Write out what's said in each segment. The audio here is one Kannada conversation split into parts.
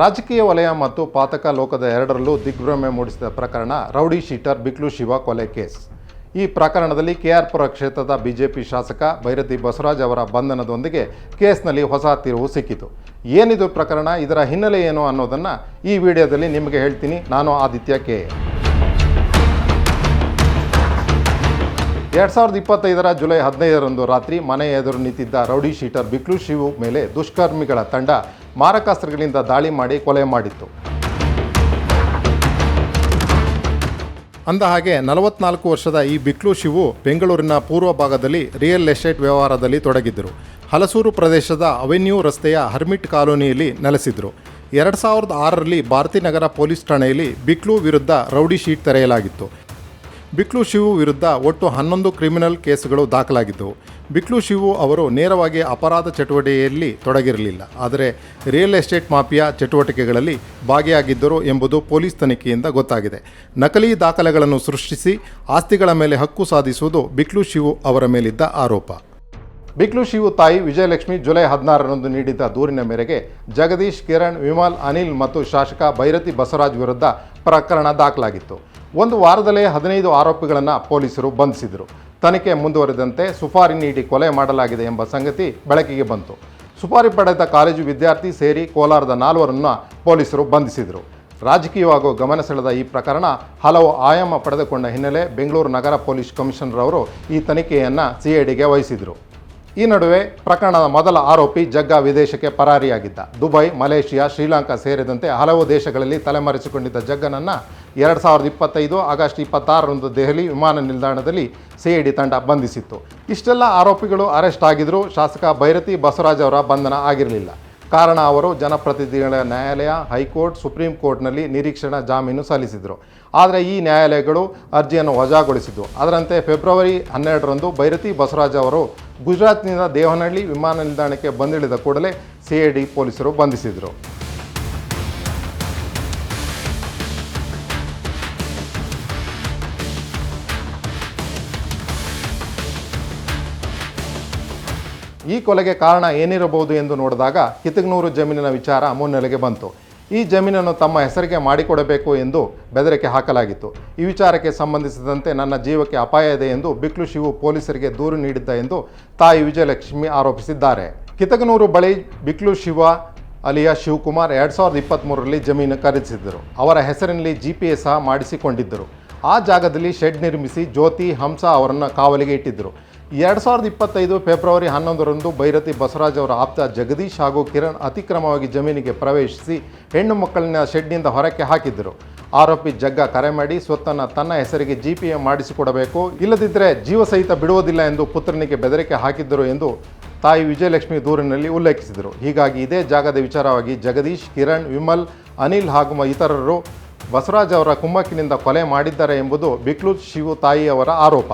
ರಾಜಕೀಯ ವಲಯ ಮತ್ತು ಪಾತಕ ಲೋಕದ ಎರಡರಲ್ಲೂ ದಿಗ್ಭ್ರಮೆ ಮೂಡಿಸಿದ ಪ್ರಕರಣ ರೌಡಿ ಶೀಟರ್ ಬಿಕ್ಲು ಶಿವ ಕೊಲೆ ಕೇಸ್. ಈ ಪ್ರಕರಣದಲ್ಲಿ ಕೆಆರ್ಪುರ ಕ್ಷೇತ್ರದ ಬಿಜೆಪಿ ಶಾಸಕ ಭೈರತಿ ಬಸವರಾಜ್ ಅವರ ಬಂಧನದೊಂದಿಗೆ ಕೇಸ್ನಲ್ಲಿ ಹೊಸ ತಿರುವು ಸಿಕ್ಕಿತು. ಏನಿದು ಪ್ರಕರಣ, ಇದರ ಹಿನ್ನೆಲೆ ಏನು ಅನ್ನೋದನ್ನು ಈ ವಿಡಿಯೋದಲ್ಲಿ ನಿಮಗೆ ಹೇಳ್ತೀನಿ. ನಾನು ಆದಿತ್ಯ ಕೆ. ಎರಡು ಸಾವಿರದ ಇಪ್ಪತ್ತೈದರ ಜುಲೈ ಹದಿನೈದರಂದು ರಾತ್ರಿ ಮನೆ ಎದುರು ನಿಂತಿದ್ದ ರೌಡಿ ಶೀಟರ್ ಬಿಕ್ಲು ಶಿವು ಮೇಲೆ ದುಷ್ಕರ್ಮಿಗಳ ತಂಡ ಮಾರಕಾಸ್ತ್ರಗಳಿಂದ ದಾಳಿ ಮಾಡಿ ಕೊಲೆ ಮಾಡಿತ್ತು. ಅಂದ ಹಾಗೆ ನಲವತ್ನಾಲ್ಕು ವರ್ಷದ ಈ ಬಿಕ್ಲು ಶಿವು ಬೆಂಗಳೂರಿನ ಪೂರ್ವ ಭಾಗದಲ್ಲಿ ರಿಯಲ್ ಎಸ್ಟೇಟ್ ವ್ಯವಹಾರದಲ್ಲಿ ತೊಡಗಿದ್ದರು. ಹಲಸೂರು ಪ್ರದೇಶದ ಅವೆನ್ಯೂ ರಸ್ತೆಯ ಹರ್ಮಿಟ್ ಕಾಲೋನಿಯಲ್ಲಿ ನೆಲೆಸಿದ್ರು. ಎರಡು ಸಾವಿರದ ಆರರಲ್ಲಿ ಭಾರತೀನಗರ ಪೊಲೀಸ್ ಠಾಣೆಯಲ್ಲಿ ಬಿಕ್ಲು ವಿರುದ್ಧ ರೌಡಿ ಶೀಟ್ ತೆರೆಯಲಾಗಿತ್ತು. ಬಿಕ್ಲು ಶಿವು ವಿರುದ್ಧ ಒಟ್ಟು ಹನ್ನೊಂದು ಕ್ರಿಮಿನಲ್ ಕೇಸುಗಳು ದಾಖಲಾಗಿದ್ದವು. ಬಿಕ್ಲು ಶಿವು ಅವರು ನೇರವಾಗಿ ಅಪರಾಧ ಚಟುವಟಿಕೆಯಲ್ಲಿ ತೊಡಗಿರಲಿಲ್ಲ. ಆದರೆ ರಿಯಲ್ ಎಸ್ಟೇಟ್ ಮಾಫಿಯಾ ಚಟುವಟಿಕೆಗಳಲ್ಲಿ ಭಾಗಿಯಾಗಿದ್ದರು ಎಂಬುದು ಪೊಲೀಸ್ ತನಿಖೆಯಿಂದ ಗೊತ್ತಾಗಿದೆ. ನಕಲಿ ದಾಖಲೆಗಳನ್ನು ಸೃಷ್ಟಿಸಿ ಆಸ್ತಿಗಳ ಮೇಲೆ ಹಕ್ಕು ಸಾಧಿಸುವುದು ಬಿಕ್ಲು ಶಿವು ಅವರ ಮೇಲಿದ್ದ ಆರೋಪ. ಬಿಕ್ಲು ಶಿವು ತಾಯಿ ವಿಜಯಲಕ್ಷ್ಮಿ ಜುಲೈ ಹದಿನಾರರಂದು ನೀಡಿದ್ದ ದೂರಿನ ಮೇರೆಗೆ ಜಗದೀಶ್, ಕಿರಣ್, ವಿಮಲ್, ಅನಿಲ್ ಮತ್ತು ಶಾಸಕ ಭೈರತಿ ಬಸವರಾಜ್ ವಿರುದ್ಧ ಪ್ರಕರಣ ದಾಖಲಾಗಿತ್ತು. ಒಂದು ವಾರದಲ್ಲೇ ಹದಿನೈದು ಆರೋಪಿಗಳನ್ನು ಪೊಲೀಸರು ಬಂಧಿಸಿದರು. ತನಿಖೆ ಮುಂದುವರೆದಂತೆ ಸುಪಾರಿ ನೀಡಿ ಕೊಲೆ ಮಾಡಲಾಗಿದೆ ಎಂಬ ಸಂಗತಿ ಬೆಳಕಿಗೆ ಬಂತು. ಸುಪಾರಿ ಪಡೆದ ಕಾಲೇಜು ವಿದ್ಯಾರ್ಥಿ ಸೇರಿ ಕೋಲಾರದ ನಾಲ್ವರನ್ನು ಪೊಲೀಸರು ಬಂಧಿಸಿದರು. ರಾಜಕೀಯವಾಗೂ ಗಮನ ಸೆಳೆದ ಈ ಪ್ರಕರಣ ಹಲವು ಆಯಾಮ ಪಡೆದುಕೊಂಡ ಹಿನ್ನೆಲೆ ಬೆಂಗಳೂರು ನಗರ ಪೊಲೀಸ್ ಕಮಿಷನರ್ ಅವರು ಈ ತನಿಖೆಯನ್ನು ಸಿಐಡಿಗೆ ವಹಿಸಿದರು. ಈ ನಡುವೆ ಪ್ರಕರಣದ ಮೊದಲ ಆರೋಪಿ ಜಗ್ಗ ವಿದೇಶಕ್ಕೆ ಪರಾರಿಯಾಗಿದ್ದ. ದುಬೈ, ಮಲೇಷಿಯಾ, ಶ್ರೀಲಂಕಾ ಸೇರಿದಂತೆ ಹಲವು ದೇಶಗಳಲ್ಲಿ ತಲೆಮರೆಸಿಕೊಂಡಿದ್ದ ಜಗ್ಗನನ್ನು ಎರಡು ಸಾವಿರದ ಇಪ್ಪತ್ತೈದು ಆಗಸ್ಟ್ ಇಪ್ಪತ್ತಾರರಂದು ದೆಹಲಿ ವಿಮಾನ ನಿಲ್ದಾಣದಲ್ಲಿ ಸಿಐಡಿ ತಂಡ ಬಂಧಿಸಿತ್ತು. ಇಷ್ಟೆಲ್ಲ ಆರೋಪಿಗಳು ಅರೆಸ್ಟ್ ಆಗಿದ್ದರೂ ಶಾಸಕ ಭೈರತಿ ಬಸವರಾಜ್ ಅವರ ಬಂಧನ ಆಗಿರಲಿಲ್ಲ. ಕಾರಣ ಅವರು ಜನಪ್ರತಿನಿಧಿಗಳ ನ್ಯಾಯಾಲಯ, ಹೈಕೋರ್ಟ್, ಸುಪ್ರೀಂ ಕೋರ್ಟ್ನಲ್ಲಿ ನಿರೀಕ್ಷಣಾ ಜಾಮೀನು ಸಲ್ಲಿಸಿದರು. ಆದರೆ ಈ ನ್ಯಾಯಾಲಯಗಳು ಅರ್ಜಿಯನ್ನು ವಜಾಗೊಳಿಸಿದ್ದು ಅದರಂತೆ ಫೆಬ್ರವರಿ ಹನ್ನೆರಡರಂದು ಭೈರತಿ ಬಸವರಾಜ್ ಅವರು ಗುಜರಾತ್ನಿಂದ ದೇವನಹಳ್ಳಿ ವಿಮಾನ ನಿಲ್ದಾಣಕ್ಕೆ ಬಂದಿಳಿದ ಕೂಡಲೇ ಸಿಐಡಿ ಪೊಲೀಸರು ಬಂಧಿಸಿದರು. ಈ ಕೊಲೆಗೆ ಕಾರಣ ಏನಿರಬಹುದು ಎಂದು ನೋಡಿದಾಗ ಕಿತಗ್ನೂರು ಜಮೀನಿನ ವಿಚಾರ ಮುನ್ನೆಲೆಗೆ ಬಂತು. ಈ ಜಮೀನನ್ನು ತಮ್ಮ ಹೆಸರಿಗೆ ಮಾಡಿಕೊಡಬೇಕು ಎಂದು ಬೆದರಿಕೆ ಹಾಕಲಾಗಿತ್ತು. ಈ ವಿಚಾರಕ್ಕೆ ಸಂಬಂಧಿಸಿದಂತೆ ನನ್ನ ಜೀವಕ್ಕೆ ಅಪಾಯ ಇದೆ ಎಂದು ಬಿಕ್ಲು ಶಿವು ಪೊಲೀಸರಿಗೆ ದೂರು ನೀಡಿದ್ದ ಎಂದು ತಾಯಿ ವಿಜಯಲಕ್ಷ್ಮಿ ಆರೋಪಿಸಿದ್ದಾರೆ. ಕಿತಗನೂರು ಬಳಿ ಬಿಕ್ಲು ಶಿವ ಅಲಿಯ ಶಿವಕುಮಾರ್ ಎರಡು ಸಾವಿರದ ಇಪ್ಪತ್ತ್ಮೂರರಲ್ಲಿ ಜಮೀನು ಖರೀದಿಸಿದ್ದರು. ಅವರ ಹೆಸರಿನಲ್ಲಿ ಜಿ ಪಿ ಎಸ್ ಸಹ ಮಾಡಿಸಿಕೊಂಡಿದ್ದರು. ಆ ಜಾಗದಲ್ಲಿ ಶೆಡ್ ನಿರ್ಮಿಸಿ ಜ್ಯೋತಿ ಹಂಸ ಅವರನ್ನು ಕಾವಲಿಗೆ ಇಟ್ಟಿದ್ದರು. ಎರಡು ಸಾವಿರದ ಇಪ್ಪತ್ತೈದು ಫೆಬ್ರವರಿ ಹನ್ನೊಂದರಂದು ಭೈರತಿ ಬಸವರಾಜ್ ಅವರ ಆಪ್ತ ಜಗದೀಶ್ ಹಾಗೂ ಕಿರಣ್ ಅತಿಕ್ರಮವಾಗಿ ಜಮೀನಿಗೆ ಪ್ರವೇಶಿಸಿ ಹೆಣ್ಣು ಮಕ್ಕಳನ್ನ ಶೆಡ್ನಿಂದ ಹೊರಕ್ಕೆ ಹಾಕಿದ್ದರು. ಆರೋಪಿ ಜಗ್ಗ ಕರೆ ಮಾಡಿ ಸ್ವತ್ತನ್ನು ತನ್ನ ಹೆಸರಿಗೆ ಜಿ ಪಿ ಎ ಮಾಡಿಸಿಕೊಡಬೇಕು ಇಲ್ಲದಿದ್ದರೆ ಜೀವ ಸಹಿತ ಬಿಡುವುದಿಲ್ಲ ಎಂದು ಪುತ್ರನಿಗೆ ಬೆದರಿಕೆ ಹಾಕಿದ್ದರು ಎಂದು ತಾಯಿ ವಿಜಯಲಕ್ಷ್ಮಿ ದೂರಿನಲ್ಲಿ ಉಲ್ಲೇಖಿಸಿದರು. ಹೀಗಾಗಿ ಇದೇ ಜಾಗದ ವಿಚಾರವಾಗಿ ಜಗದೀಶ್, ಕಿರಣ್, ವಿಮಲ್, ಅನಿಲ್ ಹಾಗೂ ಇತರರು ಬಸವರಾಜ್ ಅವರ ಕುಮ್ಮಕ್ಕಿನಿಂದ ಕೊಲೆ ಮಾಡಿದ್ದಾರೆ ಎಂಬುದು ಬಿಕ್ಲೂತ್ ಶಿವು ತಾಯಿಯವರ ಆರೋಪ.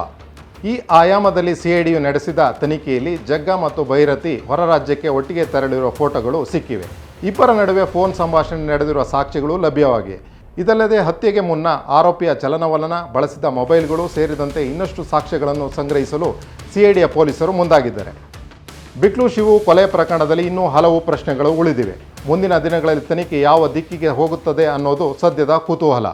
ಈ ಆಯಾಮದಲ್ಲಿ ಸಿಐಡಿಯು ನಡೆಸಿದ ತನಿಖೆಯಲ್ಲಿ ಜಗ್ಗ ಮತ್ತು ಭೈರತಿ ಹೊರ ರಾಜ್ಯಕ್ಕೆ ಒಟ್ಟಿಗೆ ತೆರಳಿರುವ ಫೋಟೋಗಳು ಸಿಕ್ಕಿವೆ. ಇಬ್ಬರ ನಡುವೆ ಫೋನ್ ಸಂಭಾಷಣೆ ನಡೆದಿರುವ ಸಾಕ್ಷಿಗಳು ಲಭ್ಯವಾಗಿವೆ. ಇದಲ್ಲದೆ ಹತ್ಯೆಗೆ ಮುನ್ನ ಆರೋಪಿಯ ಚಲನವಲನ, ಬಳಸಿದ ಮೊಬೈಲ್ಗಳು ಸೇರಿದಂತೆ ಇನ್ನಷ್ಟು ಸಾಕ್ಷ್ಯಗಳನ್ನು ಸಂಗ್ರಹಿಸಲು ಸಿಐಡಿಯ ಪೊಲೀಸರು ಮುಂದಾಗಿದ್ದಾರೆ. ಬಿಕ್ಲು ಶಿವು ಕೊಲೆ ಪ್ರಕರಣದಲ್ಲಿ ಇನ್ನೂ ಹಲವು ಪ್ರಶ್ನೆಗಳು ಉಳಿದಿವೆ. ಮುಂದಿನ ದಿನಗಳಲ್ಲಿ ತನಿಖೆ ಯಾವ ದಿಕ್ಕಿಗೆ ಹೋಗುತ್ತದೆ ಅನ್ನೋದು ಸದ್ಯದ ಕುತೂಹಲ.